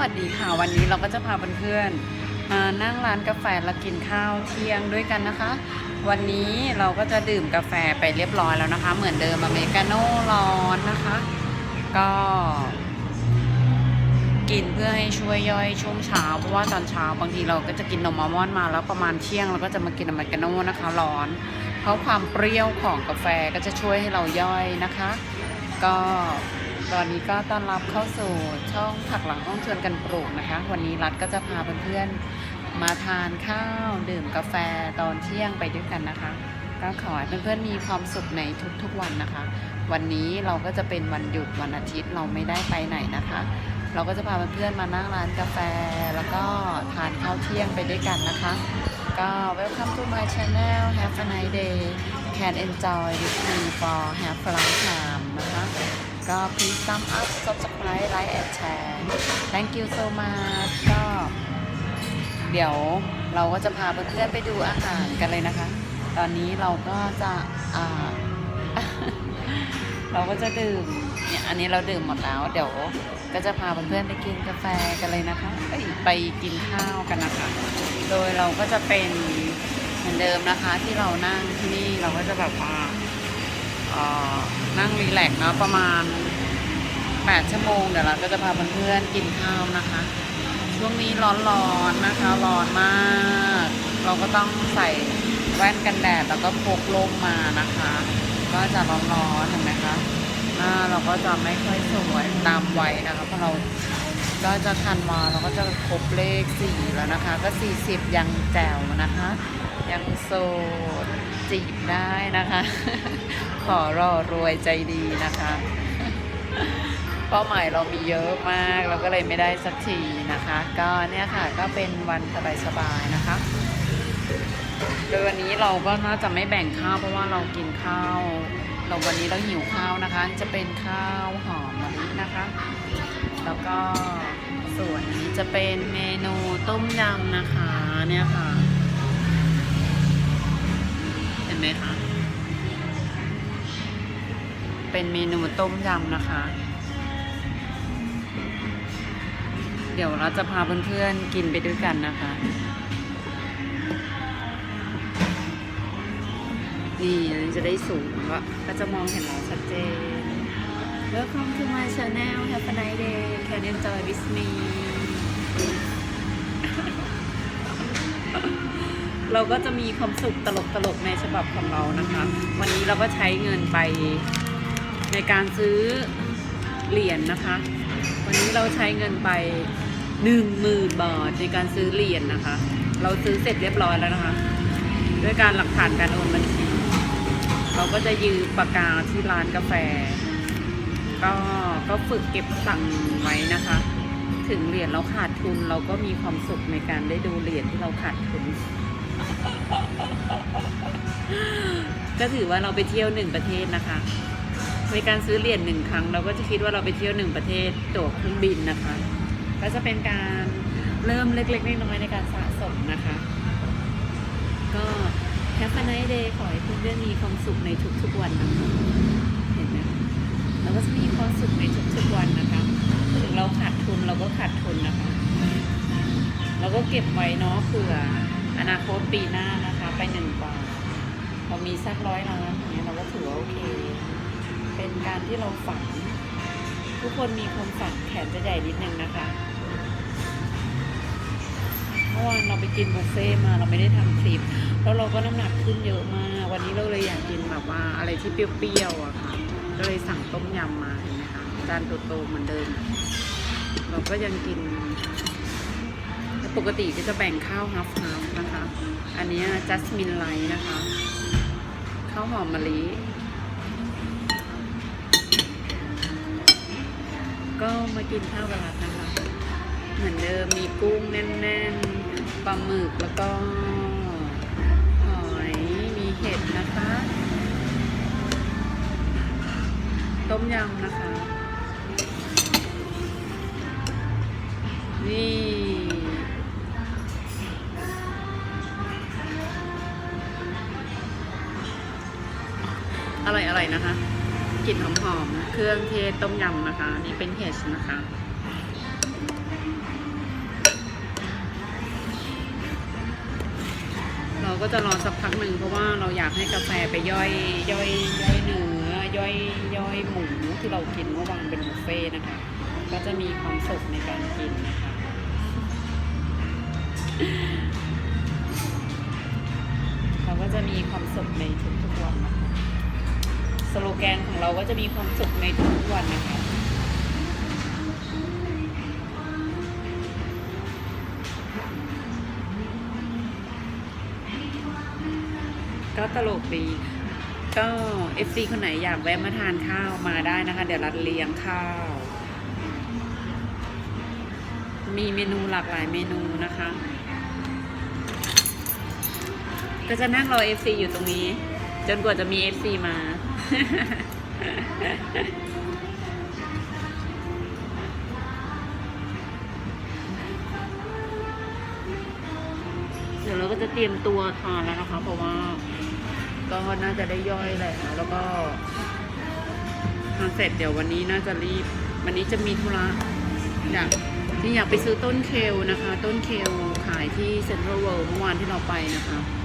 วัสดีค่ะวันนี้เราก็จะพาเพื่อนๆมานั่งร้านกาแฟและกินข้าวเที่ยงด้วยกันนะคะ วันนี้เราก็จะดื่มกาแฟไปเรียบร้อยแล้วนะคะ เหมือนเดิมอเมริกาโน่ร้อนนะคะ ก็ กินเพื่อให้ช่วยย่อยช่วงเช้า เพราะว่าตอนเช้าบางทีเราก็จะกินนมอัลมอนด์มาแล้วประมาณเที่ยงเราก็จะมากินอเมริกาโน่นะคะร้อน เพราะความเปรี้ยวของกาแฟก็จะช่วยให้เราย่อยนะคะ ก็ ตอนนี้ก็ต้อนรับเข้าสู่ช่องผักหลังห้องชวนกันปลูกนะคะ วันนี้รัฐก็จะพาเพื่อนๆมาทานข้าวดื่มกาแฟตอนเที่ยงไปด้วยกันนะคะ ก็ขอให้เพื่อนๆมีความสุขในทุกๆวันนะคะ วันนี้เราก็จะเป็นวันหยุดวันอาทิตย์เราไม่ได้ไปไหนนะคะ เราก็จะพาเพื่อนๆมานั่งร้านกาแฟ แล้วก็ทานข้าวเที่ยงไปด้วยกันนะคะ ก็ welcome to my channel have a nice day can enjoy with me for have a long time ก็ please thumb up subscribe like and share thank you so much ก็เดี๋ยวเราก็จะพาเพื่อนๆไปดูอาหารกันเลยนะคะ ตอนนี้เราก็จะอ่าเราก็จะดื่มเนี่ยอันนี้เราดื่มหมดแล้ว เดี๋ยวก็จะพาเพื่อนๆไปกินกาแฟกันเลยนะคะไปกินข้าวกันนะคะ โดยเราก็จะเป็นเหมือนเดิมนะคะที่เรานั่งที่นี่เราก็จะแบบว่า นั่งรีแลกซ์เนาะประมาณ 8 ชั่วโมง เดี๋ยวเราก็จะพาเพื่อนๆกินข้าวนะคะ ช่วงนี้ร้อนๆนะคะ ร้อนมาก เราก็ต้องใส่แว่นกันแดดแล้วก็พกร่มมานะคะ ก็จะร้อนๆเห็นไหมคะหน้าเราก็จะไม่ค่อยสวยตามวัยนะคะเพราะเราก็จะทันวาเราก็จะครบเลขสี่แล้วนะคะ ก็ 40 ยังแจ๋วนะคะ ยังโสด จีบได้นะคะ ขอรอรวยใจดีนะคะ เป้าหมายเรามีเยอะมากเราก็เลยไม่ได้สักทีนะคะ ก็เนี่ยค่ะก็เป็นวันสบายๆนะคะโดยวันนี้เราก็น่าจะไม่แบ่งข้าวเพราะว่าเรากินข้าว เราวันนี้เราหิวข้าวนะคะ จะเป็นข้าวหอมมะลินะคะ แล้วก็ส่วนนี้จะเป็นเมนูต้มยำนะคะเนี่ยค่ะ ไหมคะ เป็นเมนูต้มยำนะคะ เดี๋ยวเราจะพาเพื่อนๆกินไปด้วยกันนะคะ นี่จะได้สูงก็ก็จะมองเห็นเราชัดเจน Welcome to my channel Have a nice day Can enjoy with me เราก็จะมีความสุขตลกๆในฉบับของเรานะคะ วันนี้เราก็ใช้เงินไปในการซื้อเหรียญนะคะ วันนี้เราใช้เงินไปหนึ่งหมื่นบาทในการซื้อเหรียญนะคะ เราซื้อเสร็จเรียบร้อยแล้วนะคะ ด้วยการหลักฐานการโอนบัญชี เราก็จะยืมปากกาที่ร้านกาแฟ ก็ก็ฝึกเก็บตังค์ไว้นะคะ ถึงเหรียญเราขาดทุนเราก็มีความสุขในการได้ดูเหรียญที่เราขาดทุน ก็ถือว่าเราไปเที่ยวหนึ่งประเทศนะคะในการซื้อเหรียญหนึ่งครั้ง เราก็จะคิดว่าเราไปเที่ยวหนึ่งประเทศตั๋วเครื่องบินนะคะ ก็จะเป็นการเริ่มเล็กๆน้อยๆในการสะสมนะคะ ก็แฮปปี้ไนท์เดย์ขอให้เพื่อนๆมีความสุขในทุกๆวันนะคะเห็นไหมเราก็จะมีความสุขในทุกๆวันนะคะ ถึงเราขาดทุนเราก็ขาดทุนนะคะ เราก็เก็บไว้เนาะเผื่ออนาคตปีหน้านะคะ ไปหนึ่งบาท เรามีสักร้อยล้านอย่างเงี้ยเราก็ถือว่าโอเค เป็นการที่เราฝัน ทุกคนมีความฝันแขนจะใหญ่นิดนึงนะคะเมื่อวานเราไปกินบุฟเฟ่มาเราไม่ได้ทำคลิป แล้วเราก็น้ำหนักขึ้นเยอะมาก วันนี้เราเลยอยากกินแบบว่าอะไรที่เปรี้ยวๆอะค่ะ ก็เลยสั่งต้มยำมาเห็นไหมคะจานโตๆเหมือนเดิม เราก็ยังกินปกติก็จะแบ่งข้าวฮัฟฮัฟนะคะ อันนี้จัสมินไลท์นะคะ ข้าวหอมมะลิก็มากินข้าวกะลัดนะคะ เหมือนเดิมมีกุ้งแน่นๆปลาหมึกแล้วก็หอยมีเห็ดนะคะ ต้มยำนะคะ นี่ นะคะกลิ่นหอมๆเครื่องเทศต้มยำนะคะ นี่เป็นเฮชนะคะ เราก็จะรอสักพักหนึ่งเพราะว่าเราอยากให้กาแฟไปย่อยย่อยย่อยเนื้อย่อยย่อยหมูที่เรากินเมื่อวานเป็นบุฟเฟ่นะคะ ก็จะมีความสุขในการกินนะคะเราก็จะมีความสุขในทุกๆวันนะคะ สโลแกนของเราก็จะมีความสุขในทุกวันนะคะ ก็ตลกดีก็ FC คนไหนอยากแวะมาทานข้าวมาได้นะคะ เดี๋ยวรัดเลี้ยงข้าว มีเมนูหลากหลายเมนูนะคะ ก็จะนั่งรอ FC อยู่ตรงนี้ จนกว่าจะมี FC มา เดี๋ยวเราก็จะเตรียมตัวทานแล้วนะคะ เพราะว่าก็น่าจะได้ย่อยแล้วแล้วก็ทานเสร็จเดี๋ยววันนี้น่าจะรีบ วันนี้จะมีธุระอยากที่อยากไปซื้อต้นเคลนะคะ ต้นเคลขายที่เซ็นทรัลเวิลด์เมื่อวานที่เราไปนะคะ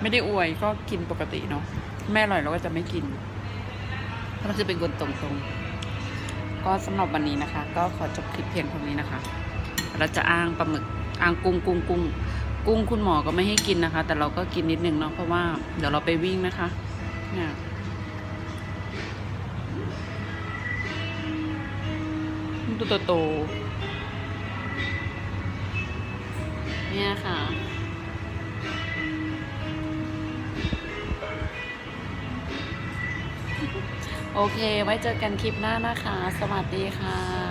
ไม่ได้อวยก็กินปกติเนาะแม่อร่อยเราก็จะไม่กินเราจะเป็นคนตรงๆ ก็สำหรับวันนี้นะคะ ก็ขอจบคลิปเพียงเท่านี้นะคะ เราจะอ้างปลาหมึกอ้างกุ้งกุ้งกุ้งกุ้งคุณหมอก็ไม่ให้กินนะคะ แต่เราก็กินนิดนึงเนาะเพราะว่าเดี๋ยวเราไปวิ่งนะคะเนี่ยตัวโตๆเนี่ยค่ะ โอเค ไว้เจอกันคลิปหน้านะคะ สวัสดีค่ะ